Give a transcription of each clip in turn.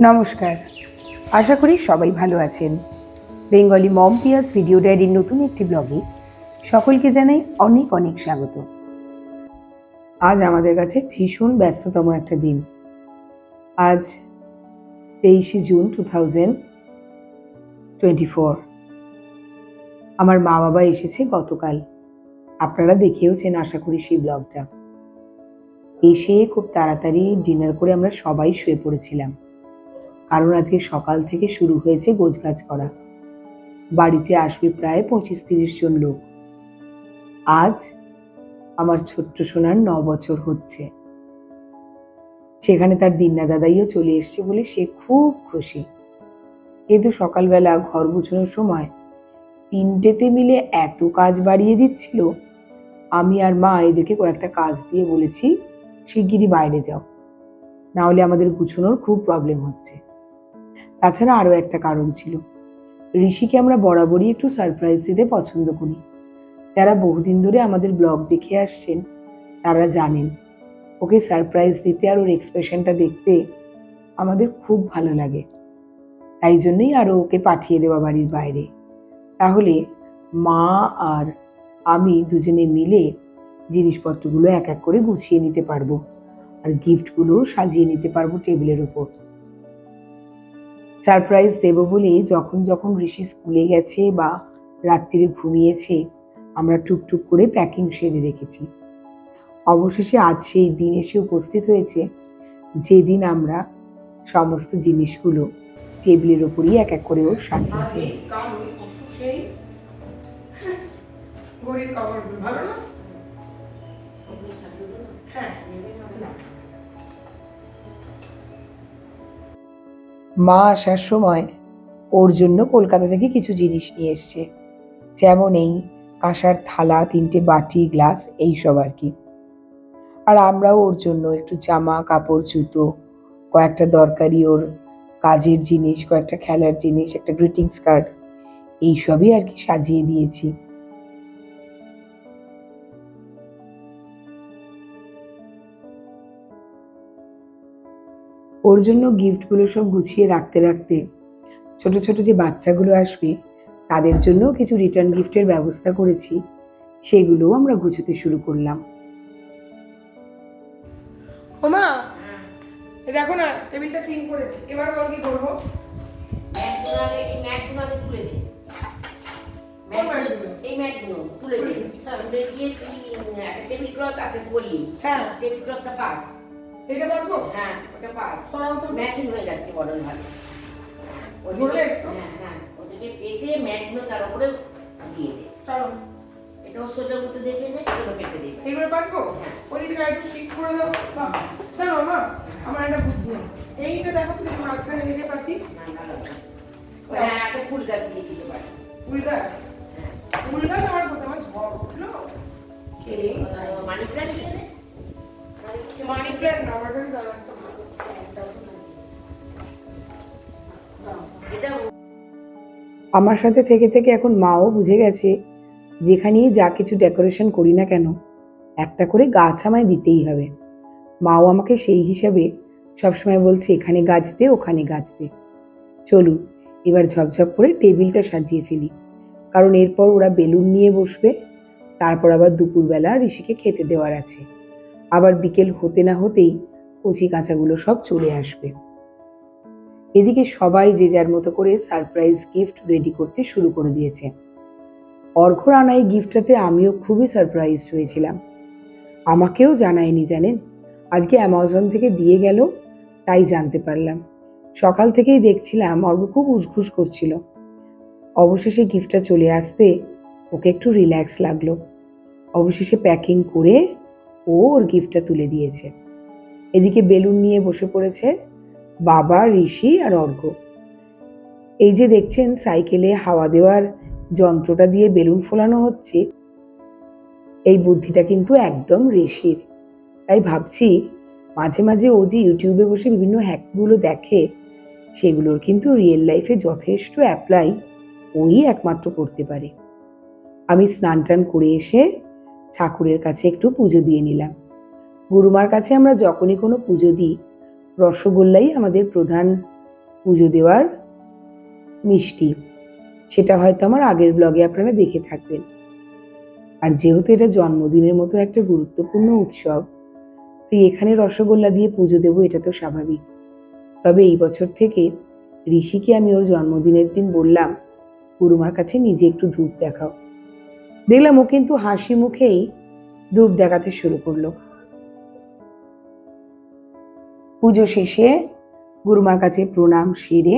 নমস্কার। আশা করি সবাই ভালো আছেন। বেঙ্গলি মম পিয়াস ভিডিও ডায়েরির নতুন একটি ব্লগে সকলকে জানাই অনেক অনেক স্বাগত। আজ আমাদের কাছে ভীষণ ব্যস্ততম একটা দিন। আজ তেইশে June two thousand twenty four. আমার মা বাবা এসেছে গতকাল। আপনারা দেখেওছেন আশা করি সেই ব্লগটা। এসে খুব তাড়াতাড়ি ডিনার করে আমরা সবাই শুয়ে পড়েছিলাম। কারণ আজকে সকাল থেকে শুরু হয়েছে গোছগাছ করা। বাড়িতে আসবে প্রায় পঁচিশ তিরিশ জন লোক। আজ আমার ছোট্ট সোনার ন বছর হচ্ছে। সেখানে তার দিন্না দাদাইও চলে এসছে বলে সে খুব খুশি। কিন্তু সকালবেলা ঘর গুছানোর সময় তিনটেতে মিলে এত কাজ বাড়িয়ে দিচ্ছিল, আমি আর মা এদেরকে কয়েকটা কাজ দিয়ে বলেছি, শিগগিরই বাইরে যাও। না হলে আমাদের গুছানোর খুব প্রবলেম হচ্ছে। তাছাড়া আরও একটা কারণ ছিল। ঋষিকে আমরা বরাবরই একটু সারপ্রাইজ দিতে পছন্দ করি। যারা বহুদিন ধরে আমাদের ব্লগ দেখে আসছেন, তারা জানেন, ওকে সারপ্রাইজ দিতে আর ওর এক্সপ্রেশনটা দেখতে আমাদের খুব ভালো লাগে। তাই জন্যই আরও ওকে পাঠিয়ে দেওয়া বাড়ির বাইরে। তাহলে মা আর আমি দুজনে মিলে জিনিসপত্রগুলো এক এক করে গুছিয়ে নিতে পারব। আর গিফটগুলো সাজিয়ে নিতে পারব টেবিলের ওপর সারপ্রাইজ দেবো বলে যখন যখন ঋষি স্কুলে গেছে বা রাত্রিরে ঘুমিয়েছে, আমরা টুকটুক করে প্যাকিং সেরে রেখেছি। অবশেষে আজ সেই দিন এসে উপস্থিত হয়েছে, যেদিন আমরা সমস্ত জিনিসগুলো টেবিলের ওপরই এক এক করে ওর সাজিয়েছি না? হ্যাঁ। মা আসার সময় ওর জন্য কলকাতা থেকে কিছু জিনিস নিয়ে এসছে। যেমন এই কাঁসার থালা, তিনটে বাটি, গ্লাস, এইসব আর কি। আর আমরাও ওর জন্য একটু জামা, কাপড়, জুতো, কয়েকটা দরকারি ওর কাজের জিনিস, কয়েকটা খেলার জিনিস, একটা গ্রিটিংস কার্ড এইসবই আর কি সাজিয়ে দিয়েছি। ওর জন্য গিফটগুলো সব গুছিয়ে রাখতে রাখতে ছোট ছোট যে বাচ্চাগুলো আসবে তাদের জন্য কিছু রিটার্ন গিফটের ব্যবস্থা করেছি। সেগুলোও আমরা গুছোতে শুরু করলাম। ওমা এই দেখো না টেবিলটা ক্লিন করেছি। এবার বল কি করব? ম্যাটগুলো এই ম্যাটগুলো আগে তুলে দে। কোন ম্যাটগুলো-? এই ম্যাটগুলো তুলে তুলে দে দিচ্ছি। তুলে দিয়ে টেবিল ক্লথ আছে বললি। হ্যাঁ। টেবিল ক্লথটা পার। এটা পারব? হ্যাঁ ওটা পার সরাও তো। ম্যাচিং হয়ে যাচ্ছে বড় ভালো। ওদিকে- হ্যাঁ হ্যাঁ ওদিকে পেতে ম্যাটগুলো তার উপরে দিয়ে দে। কারণ এটাও সোজা মতো দেখে নে এগুলো পেতে দেবে। এগুলো পারব? হ্যাঁ। ওই দিকে একটু শিক করে দাও। জানো মা আমার একটা বুদ্ধি। এইটা দেখো তুমি মাঝখানে রেখে পাতি ওই হ্যাঁ একটা ফুল গাছ দিয়ে দিতে পারে। উল্টা হ্যাঁ। উল্টা আমার কোথাও? ঝড় উঠল। মানি প্ল্যান্ট আমার সাথে থেকে থেকে এখন মাও বুঝে গেছে যেখানেই যা কিছু ডেকোরেশন করি না কেন, একটা করে গাছ আমায় দিতেই হবে। মাও আমাকে সেই হিসাবে সবসময় বলছে, এখানে গাছ দে, ওখানে গাছ দে। চলুন, এবার ঝপঝপ করে টেবিলটা সাজিয়ে ফেলি। কারণ এরপর ওরা বেলুন নিয়ে বসবে, তারপর আবার দুপুরবেলা ঋষিকে খেতে দেওয়ার আছে। আবার বিকেল হতে না হতেই কচি কাঁচাগুলো সব চলে আসবে। এদিকে সবাই যে যার মতো করে সারপ্রাইজ গিফট রেডি করতে শুরু করে দিয়েছে। অর্ঘর আনা এই গিফটটাতে আমিও খুবই সারপ্রাইজড হয়েছিলাম। আমাকেও জানায়নি, জানেন? আজকে অ্যামাজন থেকে দিয়ে গেল, তাই জানতে পারলাম। সকাল থেকেই দেখছিলাম অর্ঘ খুব উসঘুস করছিল। অবশেষে গিফটটা চলে আসতে ওকে একটু রিল্যাক্স লাগল। অবশেষে প্যাকিং করে ও ওর গিফটটা তুলে দিয়েছে। এদিকে বেলুন নিয়ে বসে পড়েছে বাবা, ঋষি আর অর্ঘ। এই যে দেখছেন, সাইকেলে হাওয়া দেওয়ার যন্ত্রটা দিয়ে বেলুন ফোলানো হচ্ছে, এই বুদ্ধিটা কিন্তু একদম ঋষির। তাই ভাবছি, মাঝে মাঝে ও যে ইউটিউবে বসে বিভিন্ন হ্যাকগুলো দেখে, সেগুলোর কিন্তু রিয়েল লাইফে যথেষ্ট অ্যাপ্লাই ওই একমাত্র করতে পারে। আমি স্নান টান করে এসে ঠাকুরের কাছে একটু পুজো দিয়ে নিলাম। গুরুমার কাছে আমরা যখনই কোনো পুজো দিই, রসগোল্লাই আমাদের প্রধান পুজো দেওয়ার মিষ্টি। সেটা হয়তো আমার আগের ব্লগে আপনারা দেখে থাকবেন। আর যেহেতু এটা জন্মদিনের মতো একটা গুরুত্বপূর্ণ উৎসব তাই এখানে রসগোল্লা দিয়ে পুজো দেবো এটা তো স্বাভাবিক। তবে এই বছর থেকে ঋষিকে আমি ওর জন্মদিনের দিন বললাম, গুরুমার কাছে নিজে একটু ধূপ দেখাও। দেখলাম ও কিন্তু হাসি মুখেই ধূপ দেখাতে শুরু করল। পুজো শেষে গুরুমার কাছে প্রণাম সেরে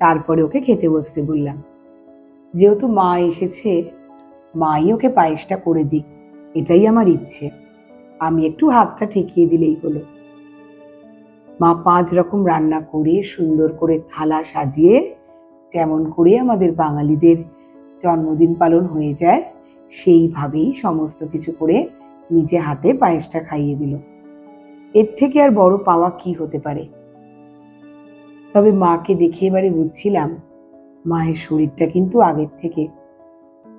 তারপরে ওকে খেতে বসতে বললাম, যেহেতু মা এসেছে, মাই ওকে পায়েসটা করে দিক, এটাই আমার ইচ্ছে। আমি একটু হাতটা ঠেকিয়ে দিলেই হলো। মা পাঁচ রকম রান্না করে সুন্দর করে থালা সাজিয়ে, যেমন করে আমাদের বাঙালিদের জন্মদিন পালন হয়ে যায় সেইভাবেই সমস্ত কিছু করে নিজে হাতে পায়েসটা খাইয়ে দিল। এর থেকে আর বড় পাওয়া কি হতে পারে? তবে মাকে দেখে এবারে বুঝছিলাম, মায়ের শরীরটা কিন্তু আগের থেকে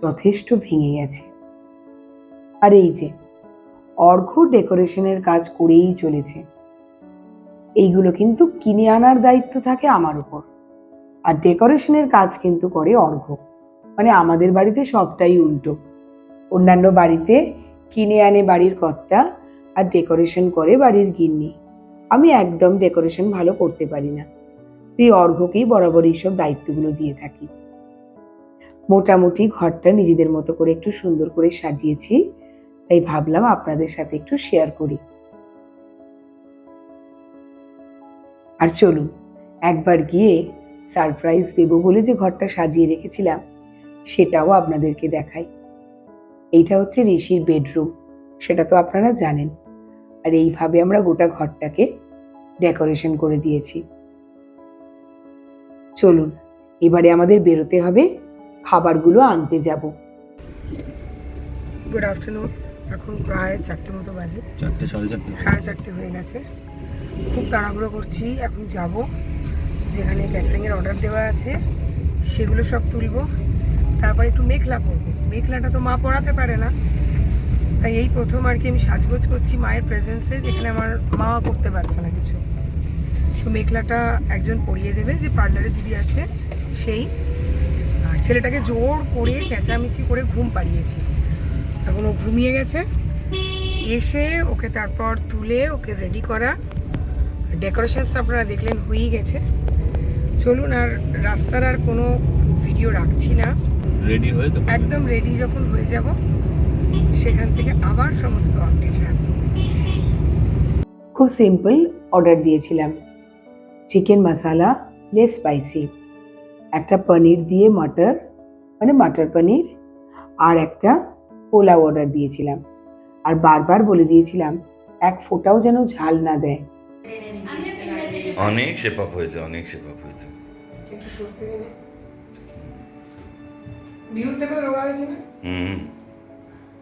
যথেষ্ট ভেঙে গেছে। আর এই যে অর্ঘ ডেকোরেশনের কাজ করেই চলেছে। এইগুলো কিন্তু কিনে আনার দায়িত্ব থাকে আমার উপর। আর ডেকোরেশনের কাজ কিন্তু করে অর্ঘ মানে আমাদের বাড়িতে সবটাই উল্টো। অন্যান্য বাড়িতে কিনে আনে বাড়ির কর্তা আর ডেকোরেশন করে বাড়ির গিন্নি। আমি একদম ডেকোরেশন ভালো করতে পারি না। তাই অর্ঘ্যকেই বরাবর এইসব দায়িত্বগুলো দিয়ে থাকি। মোটামুটি ঘরটা নিজেদের মতো করে একটু সুন্দর করে সাজিয়েছি, তাই ভাবলাম আপনাদের সাথে একটু শেয়ার করি। আর চলুন, একবার গিয়ে সারপ্রাইজ দেব বলে যে ঘরটা সাজিয়ে রেখেছিলাম, সেটাও আপনাদেরকে দেখাই। এইটা হচ্ছে ঋষির বেডরুম সেটা তো আপনারা জানেন। আর এইভাবে আমরা গোটা ঘরটাকে ডেকোরেশন করে দিয়েছি। চলুন এবারে আমাদের বেরোতে হবে খাবারগুলো আনতে যাব। গুড আফটারনুন এখন প্রায় চারটে মতো বাজে। চারটে সাড়ে চারটে। সাড়ে চারটে হয়ে গেছে। খুব তাড়াহুড়ো করছি এখন যাব। যেখানে ক্যাটারিংয়ের অর্ডার দেওয়া আছে সেগুলো সব তুলবো। তারপর একটু মেঘলা করব। মেঘলাটা তো মা পড়াতে পারে না। তাই এই প্রথম আর কি আমি সাজগোজ করছি মায়ের প্রেজেন্সে যেখানে আমার মা করতে পারছে না কিছু। তো মেঘলাটা একজন পরিয়ে দেবে, যে পার্লারে দিদি আছে, সেই। আর ছেলেটাকে জোর করে চেঁচামেচি করে ঘুম পাড়িয়েছি। এখন ও ঘুমিয়ে গেছে। এসে ওকে তারপর তুলে ওকে রেডি করা। ডেকোরেশনস আপনারা দেখলেন হয়েই গেছে। চলুন আর রাস্তার আর কোনো ভিডিও রাখছি না। রেডি হয়ে তো একদম রেডি যখন হয়ে যাব সেখান থেকে আবার সমস্ত আপডেট রাখব। খুব সিম্পল অর্ডার দিয়েছিলাম। চিকেন মশালা লেস স্পাইসি একটা পনির দিয়ে মটর মানে মটর পনির আর একটা পোলাও অর্ডার দিয়েছিলাম। আর বারবার বলে দিয়েছিলাম এক ফোঁটাও যেন ঝাল না দেয়। অনেক শেপ আপ হয়েছে অনেক শেপ আপ হয়েছে। একটু সরতে গেলে বিহুর থেকেও রোগা হয়েছে না? হুম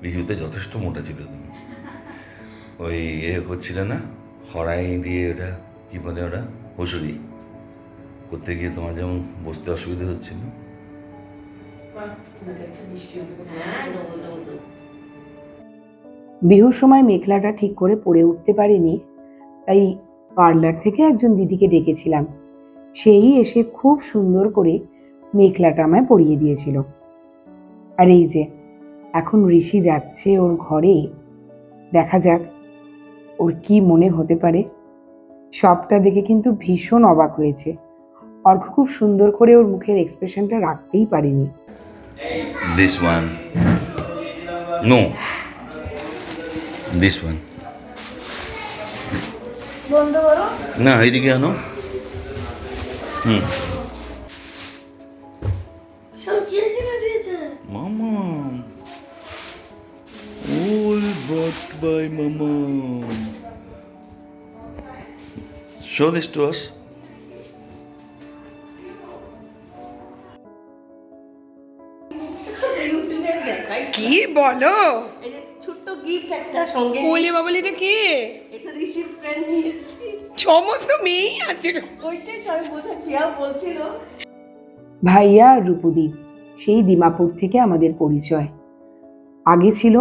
বিহুতে যথেষ্ট মোটা ছিল তুমি। ওই এ করছিলে না হরাই দিয়ে ওটা কি বলে ওটা হসুরি করতে গিয়ে তোমার যেমন বসতে অসুবিধা হচ্ছিল হ্যাঁ বিহুর সময় মেখলাটা ঠিক করে পরে উঠতে পারিনি তাই পার্লার থেকে একজন দিদিকে ডেকেছিলাম। সেই এসে খুব সুন্দর করে মেখলাটা আমায় পরিয়ে দিয়েছিল। আর এই যে এখন ঋষি যাচ্ছে ওর ঘরে। দেখা যাক ওর কি মনে হতে পারে। সবটা দেখে কিন্তু ভীষণ অবাক হয়েছে। অর্ঘ খুব সুন্দর করে ওর মুখের এক্সপ্রেশনটা রাখতেই পারিনি। This one no this one বন্ধ করো। না এইদিকে আনো। হুম। By mama. Show this to us. কি বলো? ছোট্ট গিফট একটা সঙ্গে এটা কে? এটা ঋষির ফ্রেন্ড নিয়ে এসেছি। সমস্ত মেয়েই আছে। ওইটাই তো আমি বোঝা পিয়া বলছিল। ভাইয়া রূপদীপ সেই দিমাপুর থেকে আমাদের পরিচয়। আগে ছিল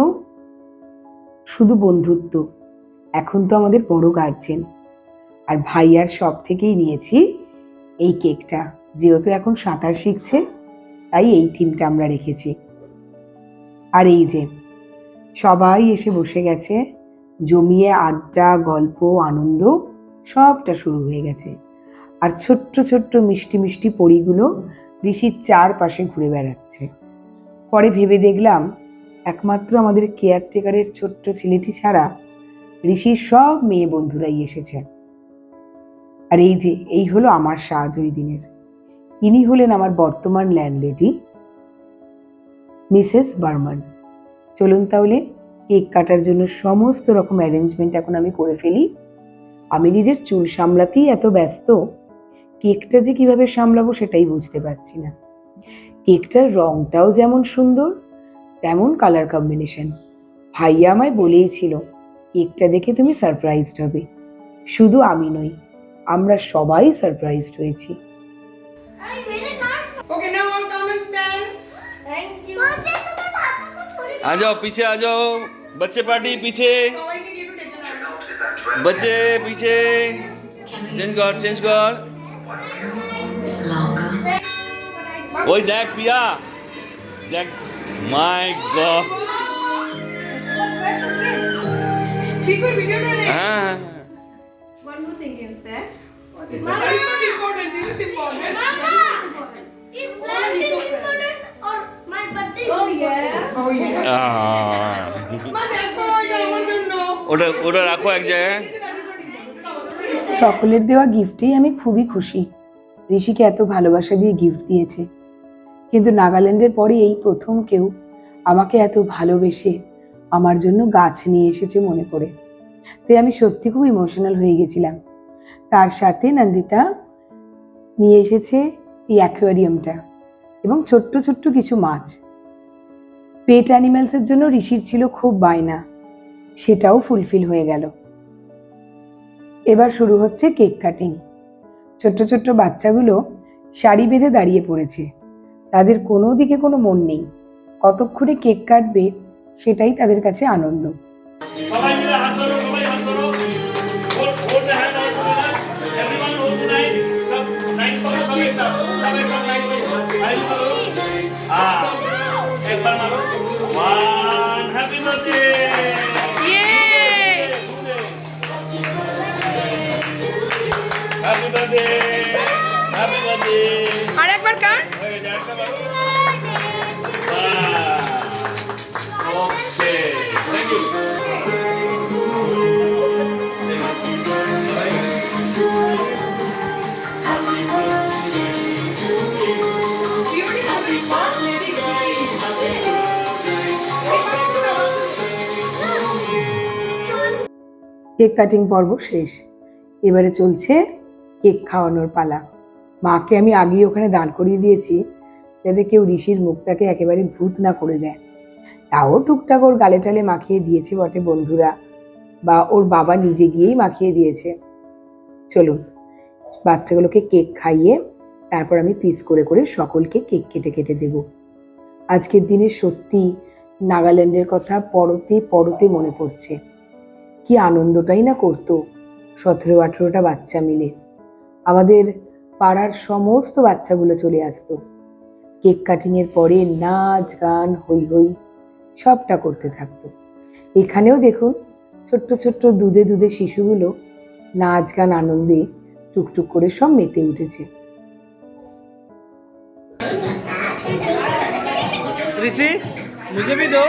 শুধু বন্ধুত্ব। এখন তো আমাদের বড় গার্জেন আর ভাইয়ার সব থেকেই নিয়েছি এই কেকটা যেহেতু এখন সাঁতার শিখছে, তাই এই থিমটা আমরা রেখেছি। আর এই যে, সবাই এসে বসে গেছে। জমিয়ে আড্ডা, গল্প, আনন্দ, সবটা শুরু হয়ে গেছে। আর ছোট্ট ছোট্ট মিষ্টি মিষ্টি পরিগুলো ঋষির চারপাশে ঘুরে বেড়াচ্ছে। পরে ভেবে দেখলাম একমাত্র আমাদের কেয়ারটেকারের ছোট্ট ছেলেটি ছাড়া ঋষির সব মেয়ে বন্ধুরাই এসেছে। আর এই যে, এই হলো আমার সাজ ওই দিনের। ইনি হলেন আমার বর্তমান ল্যান্ডলেডি মিসেস বার্মান চলুন তাহলে কেক কাটার জন্য সমস্ত রকম অ্যারেঞ্জমেন্ট এখন আমি করে ফেলি। আমি নিজের চুল সামলাতেই এত ব্যস্ত, কেকটা যে কীভাবে সামলাবো সেটাই বুঝতে পারছি না। কেকটার রংটাও যেমন সুন্দর তেমন কালার কম্বিনেশন ভাইয়া আমায় বলেই ছিল কেকটা দেখে তুমি সারপ্রাইজড হবে শুধু আমি নই আমরা সবাই সারপ্রাইজড হয়েছি Okay, now all come and stand. आ जाओ पीछे आ जाओ बच्चे पार्टी पीछे সবাইকে গিয়ে একটু ডেকে নাও। बच्चे पीछे চেঞ্জ কর চেঞ্জ কর ওই দেখ পিয়া দেখ my god. চকলেট দেওয়া গিফটেই আমি খুবই খুশি। ঋষিকে এত ভালোবাসা দিয়ে গিফট দিয়েছে। কিন্তু নাগাল্যান্ডের পরে এই প্রথম কেউ আমাকে এত ভালোবেসে আমার জন্য গাছ নিয়ে এসেছে মনে করে। তাই আমি সত্যি খুব ইমোশনাল হয়ে গেছিলাম। তার সাথে নন্দিতা নিয়ে এসেছে এই অ্যাকোয়ারিয়ামটা এবং ছোট্ট ছোট্ট কিছু মাছ। পেট অ্যানিম্যালসের জন্য ঋষির ছিল খুব বায়না, সেটাও ফুলফিল হয়ে গেল। এবার শুরু হচ্ছে কেক কাটিং। ছোট্ট ছোট্ট বাচ্চাগুলো সারি বেঁধে দাঁড়িয়ে পড়েছে। তাদের কোনো দিকে কোনো মন নেই। কতক্ষণে কেক কাটবে, সেটাই তাদের কাছে আনন্দ। সবাই মিলে কেক কাটিং পর্ব শেষ। এবারে চলছে কেক খাওয়ানোর পালা। মাকে আমি আগেই ওখানে দাঁড় করিয়ে দিয়েছি। যাতে কেউ ঋষির মুখটাকে একেবারে ভূত না করে দেয়। তাও টুকটাক ওর গালে টালে মাখিয়ে দিয়েছে বটে বন্ধুরা, বা ওর বাবা নিজে গিয়েই মাখিয়ে দিয়েছে। চলুন, বাচ্চাগুলোকে কেক খাইয়ে তারপর আমি পিস করে করে সকলকে কেক কেটে কেটে দেব। আজকের দিনে সত্যি নাগাল্যান্ডের কথা পরতে পরতে মনে পড়ছে। কি আনন্দটাই না করতো সতেরো আঠেরোটা বাচ্চা মিলে। আমাদের পাড়ার সমস্ত বাচ্চাগুলো চলে আসতো। কেক কাটিংয়ের পরে নাচ, গান হই হই সবটা করতে থাকতো। এখানেও দেখুন ছোট্ট ছোট্ট দুধে দুধে শিশুগুলো নাচ, গান, আনন্দে টুকটুক করে সব মেতে উঠেছে। ঋষি মুঝে ভি দো।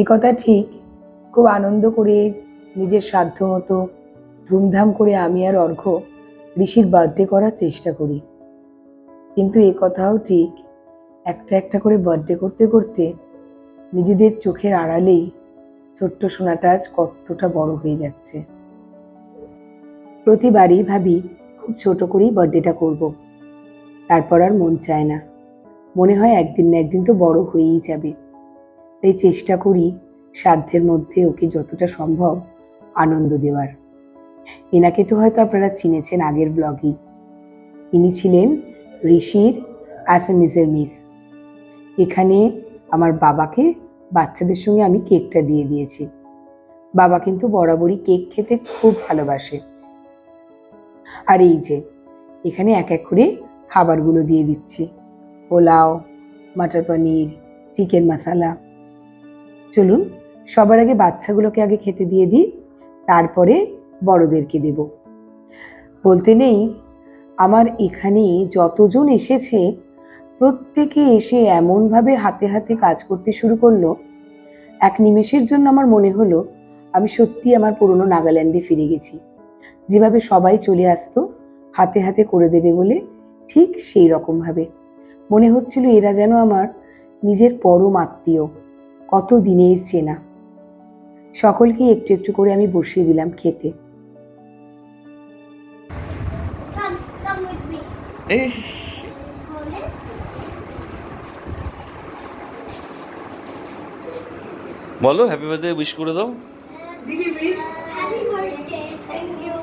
এ কথা ঠিক। খুব আনন্দ করে নিজের সাধ্য মতো ধুমধাম করে আমি আর অর্ঘ্য ঋষির বার্থডে করার চেষ্টা করি। কিন্তু এ কথাও ঠিক। একটা একটা করে বার্থডে করতে করতে নিজেদের চোখের আড়ালেই ছোট্ট সোনাটা আজ কতটা বড় হয়ে যাচ্ছে। প্রতিবারই ভাবি খুব ছোট করেই বার্থডেটা করব। তারপর আর মন চায় না। মনে হয় একদিন না একদিন তো বড় হয়েই যাবে। তাই চেষ্টা করি সাধ্যের মধ্যে ওকে যতটা সম্ভব আনন্দ দেওয়ার। এনাকে তো হয়তো আপনারা চিনেছেন আগের ব্লগেই। ইনি ছিলেন ঋষির অ্যাসামিজের মিস এখানে আমার বাবাকে বাচ্চাদের সঙ্গে আমি কেকটা দিয়ে দিয়েছি। বাবা কিন্তু বরাবরই কেক খেতে খুব ভালোবাসে। আর এই যে, এখানে এক এক করে খাবারগুলো দিয়ে দিচ্ছি। পোলাও, মাটার পনির, চিকেন মশালা চলুন, সবার আগে বাচ্চাগুলোকে আগে খেতে দিয়ে দিই, তারপরে বড়দেরকে দেব। বলতে নেই, আমার এখানে যতজন এসেছে, প্রত্যেকে এসে এমনভাবে হাতে হাতে কাজ করতে শুরু করল। এক নিমেষের জন্য আমার মনে হলো, আমি সত্যি আমার পুরনো নাগাল্যান্ডে ফিরে গেছি। যেভাবে সবাই চলে আসতো, হাতে হাতে করে দেবে বলে ঠিক সেই রকমভাবে। মনে হচ্ছিল এরা যেন আমার নিজের পরম আত্মীয়। কত দিনের চেনা সকলকে একটু একটু করে আমি বসিয়ে দিলাম খেতে. বলো হ্যাপি বার্থডে উইশ করে দাও দিবি wish Happy birthday. Thank you.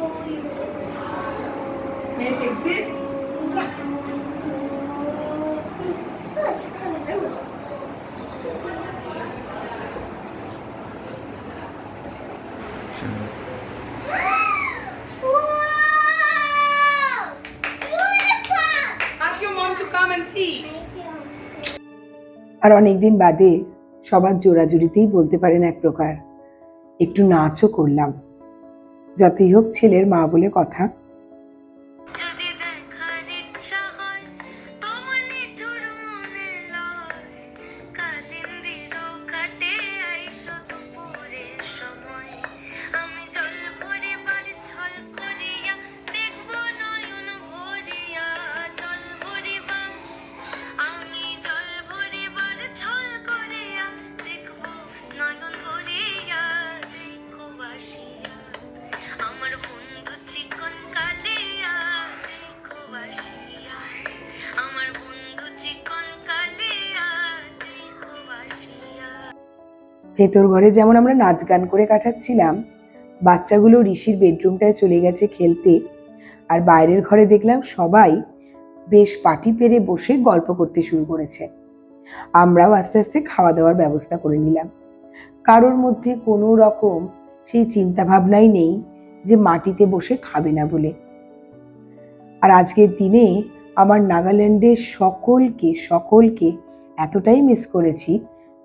May take this Wow! Beautiful! Ask your mom to come and see. Thank you. আর অনেকদিন বাদে সবার জোড়াজুড়িতেই বলতে পারেন এক প্রকার, একটু নাচও করলাম। যতই হোক ছেলের মা বলে কথা। ভেতর ঘরে যেমন আমরা নাচ গান করে কাটাচ্ছিলাম, বাচ্চাগুলো ঋষির বেডরুমটায় চলে গেছে খেলতে আর বাইরের ঘরে দেখলাম সবাই বেশ পাটি পেরে বসে গল্প করতে শুরু করেছে। আমরাও আস্তে আস্তে খাওয়া দাওয়ার ব্যবস্থা করে নিলাম। কারোর মধ্যে কোনো রকম সেই চিন্তা ভাবনাই নেই যে মাটিতে বসে খাবে না বলে। আর আজকের দিনে আমার নাগাল্যান্ডের সকলকে সকলকে এতটাই মিস করেছি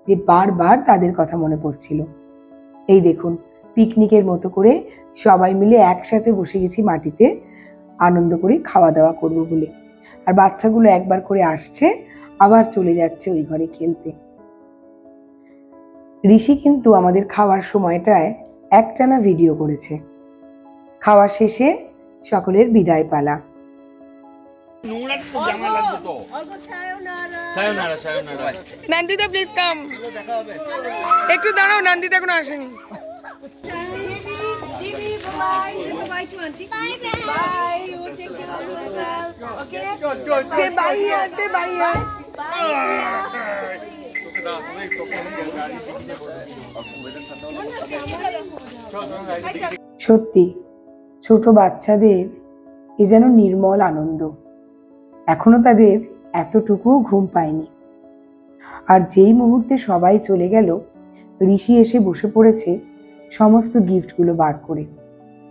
যে বারবার তাদের কথা মনে পড়ছিল। এই দেখুন, পিকনিকের মতো করে সবাই মিলে একসাথে বসে গেছি মাটিতে, আনন্দ করে খাওয়া দাওয়া করব বলে। আর বাচ্চাগুলো একবার করে আসছে, আবার চলে যাচ্ছে ওই ঘরে খেলতে। ঋষি কিন্তু আমাদের খাওয়ার সময়টায় একটানা ভিডিও করেছে। খাওয়া শেষে সকলের বিদায় পালা। নোংরা তো জামা লাগবে তো। সায়নারা। সায়নারা নন্দিতা প্লিজ কাম একটু দাঁড়াও নন্দিতা এখনও আসেনি। সত্যি ছোট বাচ্চাদের এ যেন নির্মল আনন্দ। এখনও তাদের এতটুকুও ঘুম পায়নি। আর যেই মুহূর্তে সবাই চলে গেল, ঋষি এসে বসে পড়েছে সমস্ত গিফটগুলো বার করে।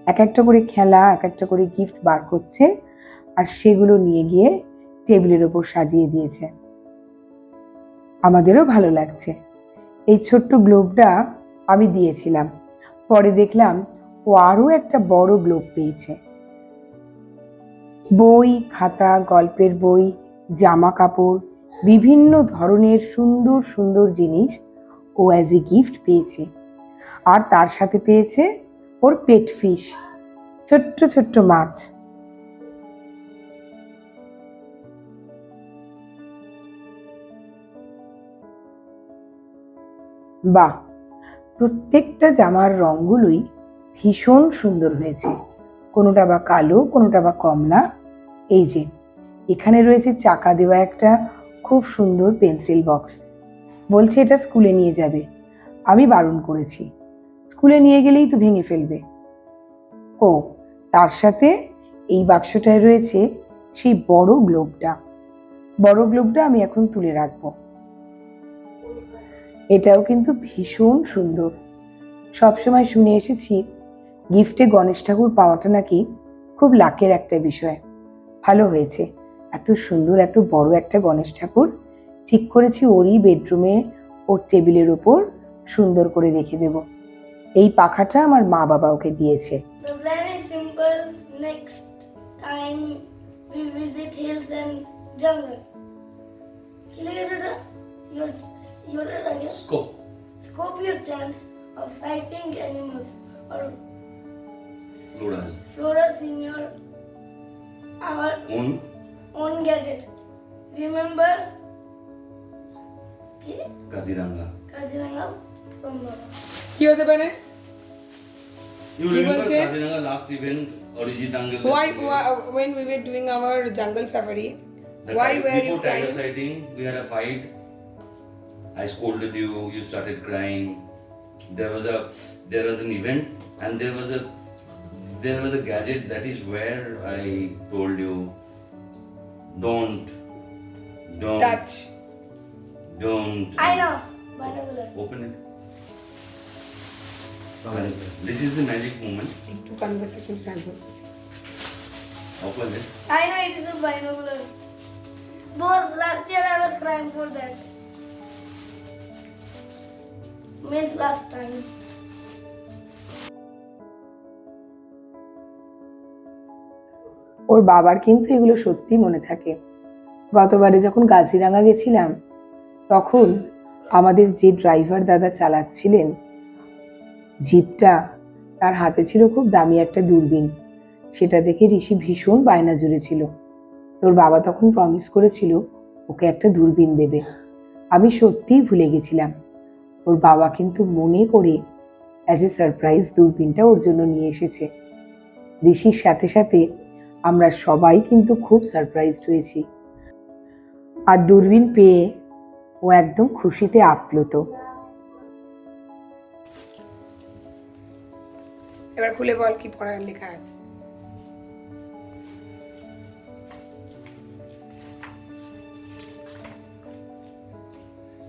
এক একটা করে খেলা, এক একটা করে গিফট বার করছে আর সেগুলো নিয়ে গিয়ে টেবিলের ওপর সাজিয়ে দিয়েছে। আমাদেরও ভালো লাগছে। এই ছোট্ট গ্লোবটা আমি দিয়েছিলাম। পরে দেখলাম ও আরও একটা বড় গ্লোব পেয়েছে। বই, খাতা, গল্পের বই জামা কাপড় বিভিন্ন ধরনের সুন্দর সুন্দর জিনিস ও অ্যাজ এ গিফট পেয়েছে। আর তার সাথে পেয়েছে ওর পেট ফিশ ছোট্ট ছোট্ট মাছ। বাহ! প্রত্যেকটা জামার রঙগুলোই ভীষণ সুন্দর হয়েছে। কোনোটা বা কালো, কোনোটা বা কমলা এই যে, এখানে রয়েছে চাকা দেওয়া একটা খুব সুন্দর পেন্সিল বক্স। বলছে, এটা স্কুলে নিয়ে যাবে। আমি বারণ করেছি। স্কুলে নিয়ে গেলেই তো ভেঙে ফেলবে। ও, তার সাথে এই বাক্সটায় রয়েছে সেই বড় গ্লোবটা বড় গ্লোবটা আমি এখন তুলে রাখব। এটাও কিন্তু ভীষণ সুন্দর। সবসময় শুনে এসেছি, গিফটে গণেশ ঠাকুর পাওয়াটা নাকি খুব লাকের একটা বিষয়। ভালো হয়েছে। এত সুন্দর এত বড় একটা গণেশ ঠাকুর। ঠিক করেছি ওরই বেডরুমে ওর টেবিলের উপর সুন্দর করে রেখে দেব। এই পাখাটা আমার মা বাবা ওকে দিয়েছে। our কোন own gadget. Remember কি কাজিরাঙ্গা কাজিরাঙ্গা from Baba. কি হতে পারে ইউ কি রিমেম্বার বলছে? Kaziranga last event Arijit angle why, why when we were doing our jungle safari The why time were you before tiger crying sighting, we had a fight. I scolded you. You started crying. There was a there was an event, and there was a there was a gadget that is where I told you don't don't touch. don't. I know. Binocular open it. And this is the magic moment. Into conversation transfer open it. I know it is a binocular But last year I was crying for that. Means last time. ওর বাবার কিন্তু এগুলো সত্যি মনে থাকে। গতবারে যখন গাজিরাঙ্গা গেছিলাম, তখন আমাদের যে ড্রাইভার দাদা চালাচ্ছিলেন, জিপটা তার হাতে ছিল খুব দামি একটা দূরবীন। সেটা দেখে ঋষি ভীষণ বায়না জুড়েছিল। তোর বাবা তখন প্রমিস করেছিল, ওকে একটা দূরবীন দেবে। আমি সত্যিই ভুলে গেছিলাম। ওর বাবা কিন্তু মনে করে অ্যাজ এ সারপ্রাইজ দূরবীনটা ওর জন্য নিয়ে এসেছে। ঋষির সাথে সাথে আমরা সবাই কিন্তু খুব সারপ্রাইজ হয়েছি। আর দূরবীন পেয়ে ও একদম খুশিতে আপ্লুত। এবার খুলে বল কি পড়ার লেখা আছে?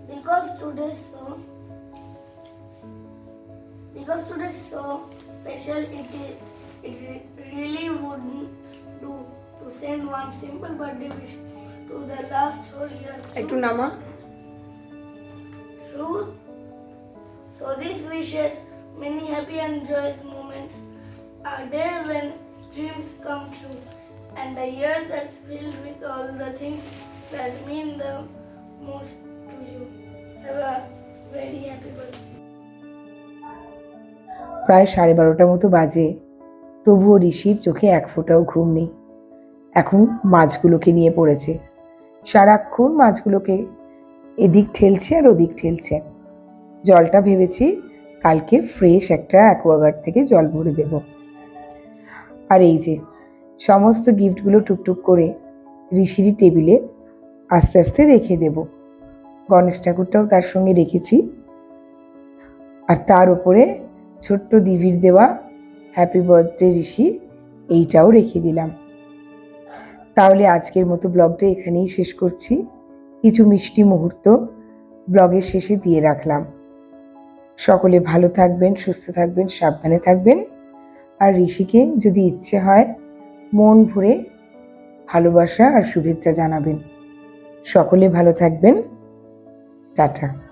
Because today so because today so special to send one simple birthday wish to the last whole year. একটু নামা Truth. So this wishes, many happy and joyous moments, are there when dreams come true, and a year that's filled with all the things that mean the most to you. Have a very happy birthday. প্রায় সাড়ে বারোটার মতো বাজে তবুও ঋষির চোখে এক ফোঁটাও ঘুম নেই এখন মাছগুলোকে নিয়ে পড়েছে। সারাক্ষণ মাছগুলোকে এদিক ঠেলছে আর ওদিক ঠেলছে। জলটা ভেবেছি কালকে ফ্রেশ একটা অ্যাকোয়াগার্ড থেকে জল ভরে দেব। আর এই যে, সমস্ত গিফটগুলো টুকটুক করে ঋষিরই টেবিলে আস্তে আস্তে রেখে দেব। গণেশ ঠাকুরটাও তার সঙ্গে রেখেছি। আর তার উপরে ছোট্ট দিভির দেওয়া হ্যাপি বার্থডে ঋষি এইটাও রেখে দিলাম। তাহলে আজকের মতো ব্লগটা এখানেই শেষ করছি। কিছু মিষ্টি মুহূর্ত ব্লগের শেষে দিয়ে রাখলাম। সকলে ভালো থাকবেন, সুস্থ থাকবেন, সাবধানে থাকবেন। আর ঋষিকে যদি ইচ্ছে হয়, মন ভরে ভালোবাসা আর শুভেচ্ছা জানাবেন। সকলে ভালো থাকবেন। টাটা।